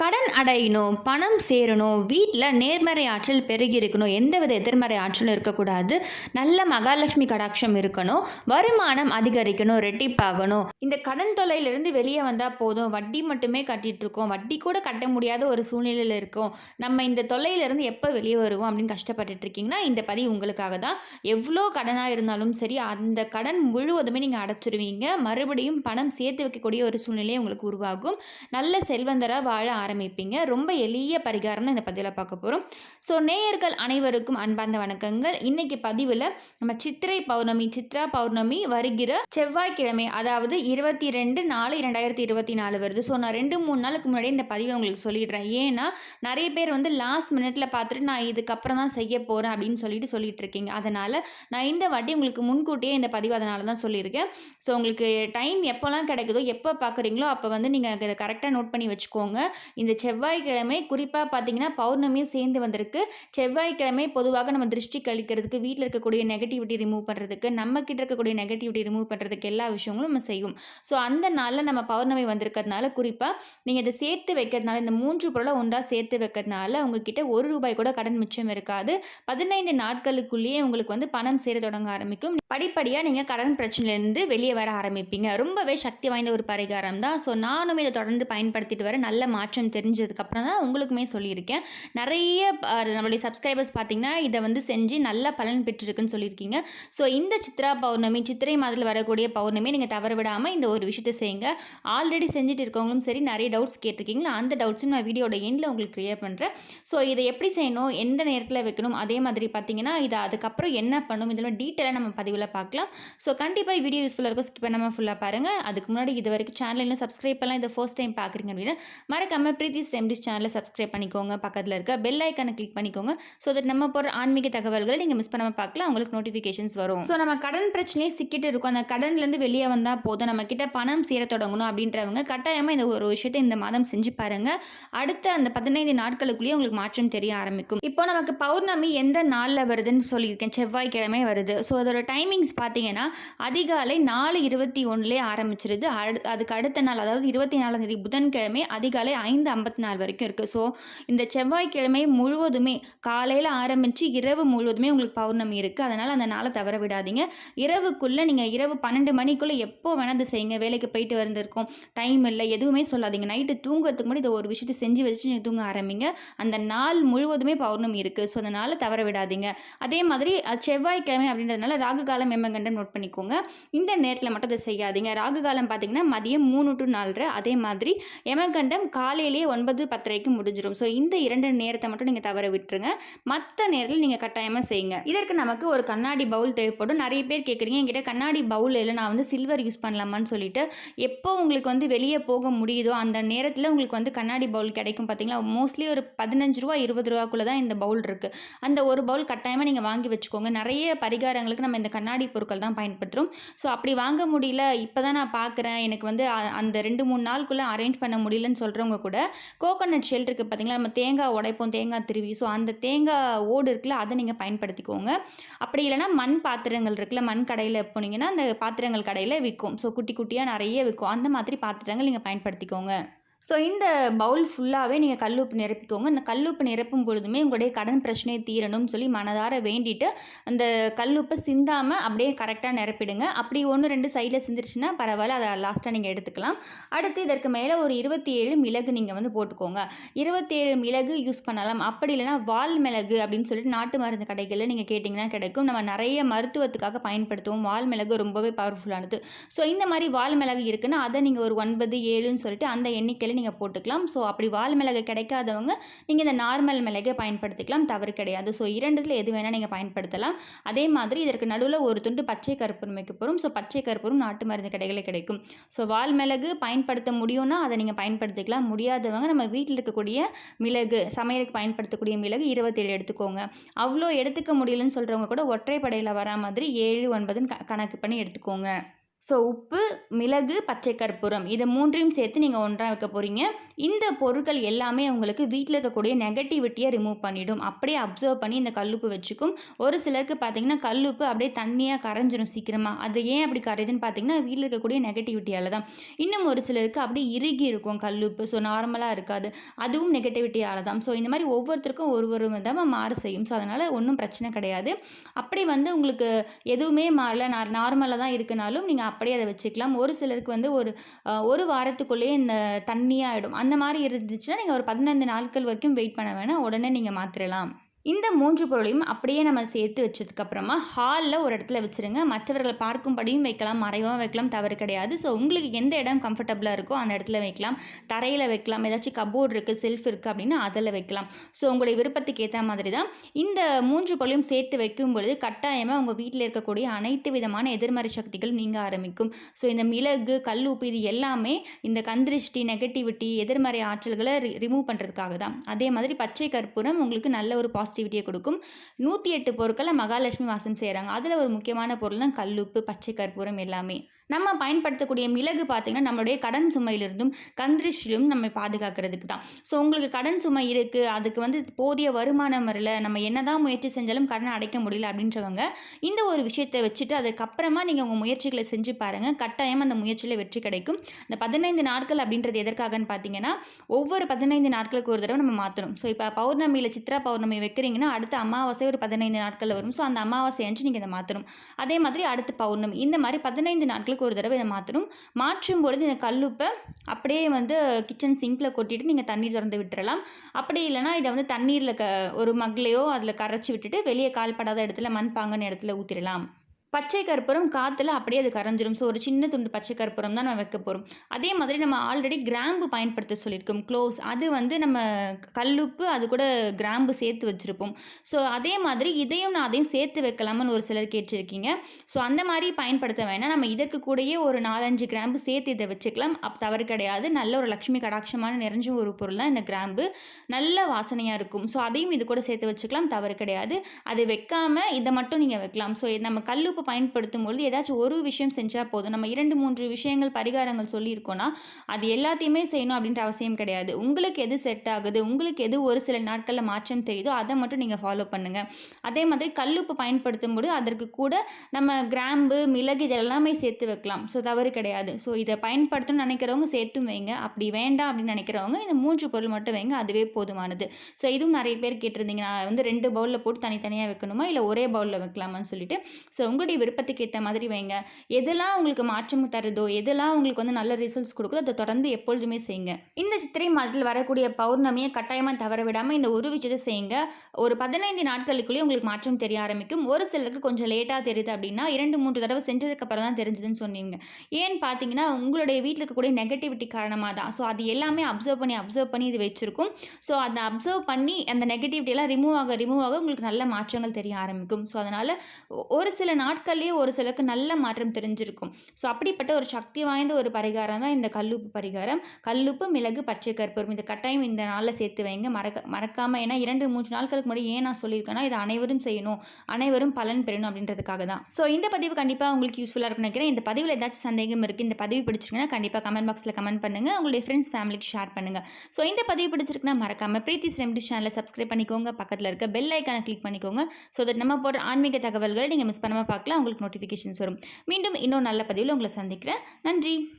கடன் அடையணும் பணம் சேரணும் வீட்டில் நேர்மறை ஆற்றல் பெருகி இருக்கணும் எந்தவித எதிர்மறை ஆற்றலும் இருக்கக்கூடாது. நல்ல மகாலட்சுமி கடாட்சம் இருக்கணும். வருமானம் அதிகரிக்கணும் ரெட்டிப்பாகணும். இந்த கடன் தொல்லையிலிருந்து வெளியே வந்தால் போதும். வட்டி மட்டுமே கட்டிகிட்ருக்கோம் வட்டி கூட கட்ட முடியாத ஒரு சூழ்நிலையில் இருக்கும். நம்ம இந்த தொல்லையிலேருந்து எப்போ வெளியே வருவோம் அப்படின்னு கஷ்டப்பட்டுட்டு இருக்கீங்கன்னா இந்த பதிவு உங்களுக்காக தான். எவ்வளோ கடனாக இருந்தாலும் சரி அந்த கடன் முழுவதுமே நீங்கள் அடைச்சிருவீங்க. மறுபடியும் பணம் சேர்த்து வைக்கக்கூடிய ஒரு சூழ்நிலையை உங்களுக்கு உருவாகும். நல்ல செல்வந்தராக வாழ ஆரம்பிப்பீங்க. ரொம்ப எளிய பரிகாரம் இந்த பதிவில் பார்க்க போகிறோம் ஸோ நேயர்கள் அனைவருக்கும் அன்பார்ந்த வணக்கங்கள். இன்னைக்கு பதிவில் நம்ம சித்திரை பௌர்ணமி சித்ரா பௌர்ணமி வருகிற செவ்வாய்க்கிழமை அதாவது இருபத்தி ரெண்டு நாலு இரண்டாயிரத்தி இருபத்தி நாலு வருது. ஸோ நான் ரெண்டு மூணு நாளுக்கு முன்னாடி இந்த பதிவை உங்களுக்கு சொல்லிடுறேன். ஏன்னா நிறைய பேர் வந்து லாஸ்ட் மினிட்ல பார்த்துட்டு நான் இதுக்கப்புறம் தான் செய்ய போகிறேன் அப்படின்னு சொல்லிட்டு சொல்லிட்டு இருக்கீங்க. அதனால் நான் இந்த வாட்டி உங்களுக்கு முன்கூட்டியே இந்த பதிவு அதனால தான் சொல்லியிருக்கேன். ஸோ உங்களுக்கு டைம் எப்போல்லாம் கிடைக்குதோ எப்போ பார்க்குறீங்களோ அப்போ வந்து நீங்கள் அதை கரெக்டாக நோட் பண்ணி வச்சுக்கோங்க. இந்த செவ்வாய்க்கிழமை குறிப்பாக பார்த்தீங்கன்னா பௌர்ணமியும் சேர்ந்து வந்திருக்கு. செவ்வாய்க்கிழமை பொதுவாக நம்ம திருஷ்டி கழிக்கிறதுக்கு வீட்டில் இருக்கக்கூடிய நெகட்டிவிட்டி ரிமூவ் பண்ணுறதுக்கு நம்ம கிட்ட இருக்கக்கூடிய நெகட்டிவிட்டி ரிமூவ் பண்ணுறதுக்கு எல்லா விஷயங்களும் நம்ம செய்யும் ஸோ அந்த நாளில் நம்ம பௌர்ணமி வந்திருக்கிறதுனால குறிப்பாக நீங்கள் இதை சேர்த்து வைக்கிறதுனால இந்த மூன்று பொருளை ஒன்றா சேர்த்து வைக்கிறதுனால உங்ககிட்ட ஒரு ரூபாய் கூட கடன் மிச்சம் இருக்காது. பதினைந்து நாட்களுக்குள்ளேயே உங்களுக்கு வந்து பணம் சேர தொடங்க ஆரம்பிக்கும். படிப்படியாக நீங்கள் கடன் பிரச்சனையிலேருந்து வெளியே வர ஆரம்பிப்பீங்க. ரொம்பவே சக்தி வாய்ந்த ஒரு பரிகாரம் தான். ஸோ நானும் இதை தொடர்ந்து பயன்படுத்திட்டு வர நல்ல மாற்றம் தெரிஞ்சதுக்கப்புறம் தான் உங்களுக்குமே சொல்லியிருக்கேன். நிறைய நம்மளுடைய சப்ஸ்கிரைபர்ஸ் பார்த்தீங்கன்னா இதை வந்து செஞ்சு நல்ல பலன் பெற்றிருக்குன்னு சொல்லியிருக்கீங்க. ஸோ இந்த சித்ரா பௌர்ணமி சித்திரை மாதத்தில் வரக்கூடிய பௌர்ணமி நீங்கள் தவற விடாமல் இந்த ஒரு விஷயத்தை செய்யுங்க. ஆல்ரெடி செஞ்சுட்டு இருக்கவங்களும் சரி நிறைய டவுட்ஸ் கேட்டிருக்கீங்களா? அந்த டவுட்ஸும் நான் வீடியோட எண்டில் உங்களுக்கு கிளியர் பண்ணுறேன் ஸோ இதை எப்படி செய்யணும்? எந்த நேரத்தில் வைக்கணும்? அதே மாதிரி பார்த்தீங்கன்னா இதை அதுக்கப்புறம் என்ன பண்ணணும் இதெல்லாம் டீட்டெயிலாக நம்ம பதிவில் பார்க்கலாம். ஸோ கண்டிப்பாக வீடியோ யூஸ்ஃபுல்லாக இருக்கும். ஸ்கிப் பண்ணாமல் ஃபுல்லாக பாருங்கள் அதுக்கு முன்னாடி இது வரைக்கும் சேனலில் சப்ஸ்கிரைப் பண்ணலாம் இதை ஃபர்ஸ்ட் டைம் பார்க்குறீங்க அப்படின்னா மறக்காமல் பிரீத்தி ஸ்டெம்டிஸ் சேனலை சப்ஸ்கிரைப் பண்ணிக்கோங்க. பக்கத்தில் இருக்க பெல் ஐக்கானை கிளிக் பண்ணிக்கோங்க. ஸோ தட் நம்ம போகிற ஆன்மீக தகவல்களை நீங்கள் மிஸ் பண்ணாமல் பார்க்கலாம். உங்களுக்கு நோட்டிஃபிகேஷன்ஸ் வரும். ஸோ நம்ம கடன் பிரச்சனையே சிக்கிட்டு இருக்கும். அந்த கடன்லேருந்து வெளியே வந்தால் போதும். நம்ம கிட்ட பணம் சேர தொடங்கணும் அப்படின்றவங்க கட்டாயமாக இந்த ஒரு விஷயத்தை இந்த மாதம் செஞ்சு பாருங்க. அடுத்த அந்த பதினைந்து நாட்களுக்குள்ளேயே உங்களுக்கு மாற்றம் தெரிய ஆரம்பிக்கும். இப்போ நமக்கு பௌர்ணமி எந்த நாளில் வருதுன்னு சொல்லியிருக்கேன். செவ்வாய்க்கிழமை வருது. ஸோ அதோட டைம் டைமிங்ஸ் பார்த்தீங்கன்னா அதிகாலை நாலு இருபத்தி ஒன்றுலேயே ஆரம்பிச்சிருது. அடு அதுக்கு அடுத்த நாள் அதாவது இருபத்தி நாலாம் தேதி புதன்கிழமை அதிகாலை ஐந்து ஐம்பத்தி நாலு வரைக்கும் இருக்குது ஸோ இந்த செவ்வாய்க்கிழமை முழுவதுமே காலையில் ஆரம்பித்து இரவு முழுவதுமே உங்களுக்கு பௌர்ணமி இருக்குது அதனால் அந்த நாளை தவற விடாதீங்க. இரவுக்குள்ளே நீங்கள் இரவு பன்னெண்டு மணிக்குள்ளே எப்போ வேணால் அதை செய்யுங்க. வேலைக்கு போயிட்டு வந்திருக்கோம். டைம் இல்லை எதுவுமே சொல்லாதீங்க. நைட்டு தூங்குறதுக்கு முன்னாடி இதை ஒரு விஷயத்தை செஞ்சு வச்சுட்டு நீங்கள் தூங்க ஆரம்பிங்க. அந்த நாள் முழுவதுமே பௌர்ணமி இருக்குது ஸோ அதனால் தவற விடாதீங்க. அதே மாதிரி செவ்வாய்க்கிழமை அப்படின்றதுனால ராகு காலம் எம்மகண்டம் நோட் பண்ணிக்கோங்க. இந்த நேரத்தில் மட்டும் அதை செய்யாதீங்க. ராகு காலம் பார்த்தீங்கன்னா மதியம் மூணு டு நாலரை அதே மாதிரி எமகண்டம் காலையிலேயே ஒன்பது பத்தரைக்கு முடிஞ்சிடும் ஸோ இந்த இரண்டு நேரத்தை மட்டும் நீங்கள் தவற விட்டுருங்க. மற்ற நேரத்தில் நீங்கள் கட்டாயமாக செய்யுங்க. இதற்கு நமக்கு ஒரு கண்ணாடி பவுல் தேவைப்படும். நிறைய பேர் கேட்குறீங்க என்கிட்ட கண்ணாடி பவுல் இல்லை. நான் வந்து சில்வர் யூஸ் பண்ணலாமான்னு சொல்லிட்டு. எப்போ உங்களுக்கு வந்து வெளியே போக முடியுதோ அந்த நேரத்தில் உங்களுக்கு வந்து கண்ணாடி பவுல் கிடைக்கும் பார்த்தீங்களா மோஸ்ட்லி ஒரு பதினஞ்சு ரூபா இருபது ரூபாக்குள்ளே தான் இந்த பவுல் இருக்குது அந்த ஒரு பவுல் கட்டாயமாக நீங்கள் வாங்கி வச்சுக்கோங்க. நிறைய பரிகாரங்களுக்கு நம்ம இந்த கண்ணாடி கண்ணாடி பொருட்கள் தான் பயன்படுத்துகிறோம் ஸோ அப்படி வாங்க முடியல இப்போ தான் நான் பார்க்குறேன் எனக்கு வந்து அந்த ரெண்டு மூணு நாளுக்குள்ளே அரேஞ்ச் பண்ண முடியலன்னு சொல்கிறவங்க கூட கோகோனட் ஷெல் இருக்குது பார்த்தீங்களா நம்ம தேங்காய் உடைப்போம் தேங்காய் திருவி. ஸோ அந்த தேங்காய் ஓடு இருக்குல்ல அதை நீங்கள் பயன்படுத்திக்கோங்க. அப்படி இல்லைன்னா மண் பாத்திரங்கள் இருக்குல்ல மண் கடையில் போனீங்கன்னா அந்த பாத்திரங்கள் கடையில் விற்கும். ஸோ குட்டி குட்டியாக நிறைய விற்கும். அந்த மாதிரி பாத்திரங்கள் நீங்கள் பயன்படுத்திக்கோங்க. ஸோ இந்த பவுல் ஃபுல்லாகவே நீங்கள் கல்லுப்பு நிரப்பிக்கோங்க. இந்த கல்லுப்பு நிரப்பும் பொழுதுமே உங்களுடைய கடன் பிரச்சனையை தீரணும்னு சொல்லி மனதார வேண்டிட்டு அந்த கல்லுப்பை சிந்தாமல் அப்படியே கரெக்டாக நிரப்பிடுங்க. அப்படி ஒன்று ரெண்டு சைடில் சிந்திருச்சுன்னா பரவாயில்ல அதை லாஸ்ட்டாக நீங்கள் எடுத்துக்கலாம். அடுத்து இதற்கு மேலே ஒரு இருபத்தி ஏழு மிளகு நீங்கள் வந்து போட்டுக்கோங்க. இருபத்தேழு மிளகு யூஸ் பண்ணலாம். அப்படி இல்லைன்னா வால் மிளகு அப்படின்னு சொல்லிட்டு நாட்டு மருந்து கடைகளில் நீங்கள் கேட்டிங்கன்னா கிடைக்கும். நம்ம நிறைய மருத்துவத்துக்காக பயன்படுத்துவோம். வால் மிளகு ரொம்பவே பவர்ஃபுல்லானது ஸோ இந்த மாதிரி வால் மிளகு இருக்குன்னா அதை நீங்கள் ஒரு ஒன்பது ஏழுன்னு சொல்லிட்டு அந்த எண்ணிக்கையில் நீங்கள் போட்டுக்கலாம். ஸோ அப்படி வால் மிளகு கிடைக்காதவங்க நீங்கள் இந்த நார்மல் மிளகை பயன்படுத்திக்கலாம். தவறு கிடையாது. ஸோ இரண்டுத்தில் எது வேணால் நீங்கள் பயன்படுத்தலாம். அதே மாதிரி இதற்கு நடுவில் ஒரு துண்டு பச்சை கருப்பூரம் வைக்க போகிறோம் ஸோ பச்சை கருப்பூரம் நாட்டு மருந்து கடைகளில் கிடைக்கும். ஸோ வால் மிளகு பயன்படுத்த முடியும்னா அதை நீங்கள் பயன்படுத்திக்கலாம். முடியாதவங்க நம்ம வீட்டில் இருக்கக்கூடிய மிளகு சமையலுக்கு பயன்படுத்தக்கூடிய மிளகு இருபத்தேழு எடுத்துக்கோங்க. அவ்வளோ எடுத்துக்க முடியலன்னு சொல்கிறவங்க கூட ஒற்றைப்படையில் வரா மாதிரி ஏழு ஒன்பதுன்னு க- கணக்கு பண்ணி எடுத்துக்கோங்க. ஸோ உப்பு மிளகு பச்சை கற்பூரம் இதை மூன்றையும் சேர்த்து நீங்கள் ஒன்றாக வைக்க போகிறீங்க இந்த பொருட்கள் எல்லாமே உங்களுக்கு வீட்டில் இருக்கக்கூடிய நெகட்டிவிட்டியை ரிமூவ் பண்ணிடும். அப்படியே அப்சர்வ் பண்ணி இந்த கல்லுப்பு வச்சுக்கும். ஒரு சிலருக்கு பார்த்தீங்கன்னா கல்லுப்பு அப்படியே தண்ணியாக கரைஞ்சிரும் சீக்கிரமாக அது ஏன் அப்படி கரையுதுன்னு பார்த்தீங்கன்னா வீட்டில் இருக்கக்கூடிய நெகட்டிவிட்டியால் தான். இன்னும் ஒரு சிலருக்கு அப்படியே இறுகி இருக்கும் கல்லுப்பு. ஸோ நார்மலாக இருக்காது. அதுவும் நெகட்டிவிட்டியால் தான். ஸோ இந்த மாதிரி ஒவ்வொருத்தருக்கும் ஒரு ஒரு விதமாக மாறு செய்யும். ஸோ அதனால் ஒன்றும் பிரச்சனை கிடையாது. அப்படி வந்து உங்களுக்கு எதுவுமே மாறல. நார்மலாக தான் இருக்குனாலும் நீங்கள் அப்படியே அதை வச்சுக்கலாம். ஒரு சிலருக்கு வந்து ஒரு ஒரு வாரத்துக்குள்ளேயே இந்த தண்ணியாகிடும் அந்த மாதிரி இருந்துச்சுன்னா நீங்கள் ஒரு பதினைந்து நாட்கள் வரைக்கும் வெயிட் பண்ண வேணாம். உடனே நீங்கள் மாற்றிடலாம் இந்த மூன்று பொருளையும் அப்படியே நம்ம சேர்த்து வச்சதுக்கப்புறமா ஹாலில் ஒரு இடத்துல வச்சுருங்க. மற்றவர்கள் பார்க்கும்படியும் வைக்கலாம் மறைவாக வைக்கலாம் தவறு கிடையாது. ஸோ உங்களுக்கு எந்த இடம் கம்ஃபர்டபுளாக இருக்கோ அந்த இடத்துல வைக்கலாம். தரையில் வைக்கலாம். ஏதாச்சும் கபோர்டு இருக்குது செல்ஃப் இருக்குது அப்படின்னா அதில் வைக்கலாம். ஸோ உங்களுடைய விருப்பத்துக்கு ஏற்ற மாதிரி தான் இந்த மூன்று பொருளையும் சேர்த்து வைக்கும் பொழுது கட்டாயமாக உங்கள் வீட்டில் இருக்கக்கூடிய அனைத்து விதமான எதிர்மறை சக்திகள் நீங்க ஆரம்பிக்கும். ஸோ இந்த மிளகு கல் உப்பு இது எல்லாமே இந்த கந்திருஷ்டி நெகட்டிவிட்டி எதிர்மறை ஆற்றல்களை ரிமூவ் பண்ணுறதுக்காக தான் அதே மாதிரி பச்சை கற்பூரம் உங்களுக்கு நல்ல ஒரு பாசிட்டிவ் பாசிட்டிவிட்டியை கொடுக்கும். நூற்றி எட்டு பொருட்களை மகாலட்சுமி வாசம் செய்கிறாங்க அதில் ஒரு முக்கியமான பொருள் தான் கல்லுப்பு பச்சை கற்பூரம் எல்லாமே. நம்ம பயன்படுத்தக்கூடிய மிளகு பார்த்திங்கன்னா நம்மளுடைய கடன் சுமையிலிருந்தும் கந்திரிஷிலும் நம்ம பாதுகாக்கிறதுக்கு தான். ஸோ உங்களுக்கு கடன் சுமை இருக்குது அதுக்கு வந்து போதிய வருமானம் வரல நம்ம என்னதான் முயற்சி செஞ்சாலும் கடனை அடைக்க முடியல அப்படின்றவங்க இந்த ஒரு விஷயத்தை வச்சுட்டு அதுக்கப்புறமா நீங்கள் உங்கள் முயற்சிகளை செஞ்சு பாருங்கள் கட்டாயம் அந்த முயற்சியில் வெற்றி கிடைக்கும். இந்த பதினைந்து நாட்கள் அப்படின்றது எதற்காகன்னு பார்த்தீங்கன்னா ஒவ்வொரு பதினைந்து நாட்களுக்கு ஒரு தடவை நம்ம மாற்றணும் ஸோ இப்போ பௌர்ணமியில் சித்ரா பௌர்ணமி வைக்கிறீங்கன்னா அடுத்த அமாவாசை ஒரு பதினைந்து நாட்களில் வரும். ஸோ அந்த அமாவாசை அன்று நீங்கள் இதை மாற்றணும் அதே மாதிரி அடுத்து பௌர்ணமி இந்த மாதிரி பதினைந்து நாட்களுக்கு ஒரு தடவை இதை மாற்றணும் மாற்றும் பொழுது இந்த கல்லுப்பை அப்படியே வந்து கிச்சன் சிங்கில் கொட்டிட்டு நீங்கள் தண்ணீர் திறந்து விட்டுறலாம். அப்படி இல்லைனா இதை வந்து தண்ணீரில் க ஒரு மக்லையோ அதில் கரைச்சி விட்டுட்டு வெளியே கால்படாத இடத்துல மண்பாங்கன்னு இடத்துல ஊற்றிடலாம் பச்சை கற்பூரம் காற்றுல அப்படியே அது கரைஞ்சிரும். ஸோ ஒரு சின்ன துண்டு பச்சை கற்பூரம் தான் நம்ம வைக்க போகிறோம் அதே மாதிரி நம்ம ஆல்ரெடி கிராம்பு பயன்படுத்த சொல்லியிருக்கோம். க்ளோஸ் அது வந்து நம்ம கல்லுப்பு அது கூட கிராம்பு சேர்த்து வச்சுருப்போம். ஸோ அதே மாதிரி இதையும் நான் அதையும் சேர்த்து வைக்கலாம்னு ஒரு சிலர் கேட்டிருக்கீங்க. ஸோ அந்த மாதிரி பயன்படுத்த வேணாம். நம்ம இதற்கு கூடயே ஒரு நாலஞ்சு கிராம்பு சேர்த்து இதை வச்சுக்கலாம். அப் தவறு கிடையாது. நல்ல ஒரு லக்ஷ்மி கடாட்சமான நிறைஞ்ச ஒரு பொருள் தான் இந்த கிராம்பு. நல்ல வாசனையாக இருக்கும். ஸோ அதையும் இது கூட சேர்த்து வச்சுக்கலாம். தவறு கிடையாது. அது வைக்காமல் இதை மட்டும் நீங்கள் வைக்கலாம். ஸோ நம்ம கல்லுப்பு பயன்படுத்தும் பொழுது ஏதாச்சும் ஒரு விஷயம் செஞ்சால் போதும். நம்ம இரண்டு மூன்று விஷயங்கள் பரிகாரங்கள் சொல்லியிருக்கோன்னா அது எல்லாத்தையுமே செய்யணும் அப்படின்ற அவசியம் கிடையாது. உங்களுக்கு எது செட் ஆகுது உங்களுக்கு எது ஒரு சில நாட்களில் மாற்றம் தெரியுதோ அதை மட்டும் நீங்கள் ஃபாலோ பண்ணுங்கள் அதே மாதிரி கல்லுப்பு பயன்படுத்தும் போது அதற்கு கூட நம்ம கிராம்பு மிளகு இதெல்லாமே சேர்த்து வைக்கலாம். ஸோ தவறு கிடையாது. ஸோ இதை பயன்படுத்தணும்னு நினைக்கிறவங்க சேர்த்தும் வைங்க. அப்படி வேண்டாம் அப்படின்னு நினைக்கிறவங்க இந்த மூன்று பொருள் மட்டும் வைங்க. அதுவே போதுமானது. ஸோ இதுவும் நிறைய பேர் கேட்டிருந்தீங்க. நான் வந்து ரெண்டு பவுலில் போட்டு தனித்தனியாக வைக்கணுமா? இல்லை ஒரே பவுலில் வைக்கலாமான்னு சொல்லிட்டு? ஸோ உங்களுக்கு உங்களுடைய விருப்பத்துக்கு ஏற்ற மாதிரி வைங்க. எதெல்லாம் உங்களுக்கு மாற்றம் தருதோ எதெல்லாம் உங்களுக்கு வந்து நல்ல ரிசல்ட்ஸ் கொடுக்குதோ அதை தொடர்ந்து எப்பொழுதுமே செய்யுங்க. இந்த சித்திரை மாதத்தில் வரக்கூடிய பௌர்ணமியை கட்டாயமாக தவற விடாமல் இந்த ஒரு விஷயத்தை செய்யுங்க. ஒரு பதினைந்து நாட்களுக்குள்ளேயே உங்களுக்கு மாற்றம் தெரிய ஆரம்பிக்கும். ஒரு சிலருக்கு கொஞ்சம் லேட்டாக தெரியுது அப்படின்னா இரண்டு மூன்று தடவை செஞ்சதுக்கு அப்புறம் தான் தெரிஞ்சதுன்னு சொன்னீங்க. ஏன்னு பார்த்தீங்கன்னா உங்களுடைய வீட்டில் இருக்கக்கூடிய நெகட்டிவிட்டி காரணமாக தான். ஸோ அது எல்லாமே அப்சர்வ் பண்ணி அப்சர்வ் பண்ணி இது வச்சிருக்கும். ஸோ அதை அப்சர்வ் பண்ணி அந்த நெகட்டிவிட்டி எல்லாம் ரிமூவ் ஆக ரிமூவ் ஆக உங்களுக்கு நல்ல மாற்றங்கள் தெரிய ஆரம்பிக்கும். ஸோ அதனால் ஒரு சில நாட்கள் நாட்கள்லேயே ஒரு சிலருக்கு நல்ல மாற்றம் தெரிஞ்சிருக்கும். ஸோ அப்படிப்பட்ட ஒரு சக்தி வாய்ந்த ஒரு பரிகாரம் தான் இந்த கல்லுப்பு பரிகாரம். கல்லுப்பு மிளகு பச்சை கற்பூரம். இந்த கட்டாயம் இந்த நாளில் சேர்த்து வைங்க. மறக்க மறக்காமல் ஏன்னா இரண்டு மூன்று நாட்களுக்கு முன்னாடி ஏன் நான் சொல்லியிருக்கேன்னா இது அனைவரும் செய்யணும். அனைவரும் பலன் பெறணும் அப்படின்றதுக்காக தான். ஸோ இந்த பதிவு கண்டிப்பாக உங்களுக்கு யூஸ்ஃபுல்லாக இருக்கும்னு நினைக்கிறேன். இந்த பதிவில் ஏதாச்சும் சந்தேகம் இருக்குது இந்த பதிவு பிடிச்சிருக்குன்னா கண்டிப்பாக கமெண்ட் பாக்ஸில் கமெண்ட் பண்ணுங்கள் உங்களுடைய ஃப்ரெண்ட்ஸ் ஃபேமிலிக்கு ஷேர் பண்ணுங்கள் ஸோ இந்த பதிவு பிடிச்சிருக்குன்னா மறக்காமல் பிரீத்தி ரெமடி சேனலை சப்ஸ்கிரைப் பண்ணிக்கோங்க. பக்கத்தில் இருக்க பெல் ஐக்கானை கிளிக் பண்ணிக்கோங்க. ஸோ தட் நம்ம போடுற ஆன்மீக தகவல்களை நீங்கள் மிஸ் பண்ணாமல் பார்க்கலாம். உங்களுக்கு நோட்டிஃபிகேஷன்ஸ் வரும். மீண்டும் இன்னொரு நல்ல பதிவில் உங்களை சந்திக்கிறேன். நன்றி.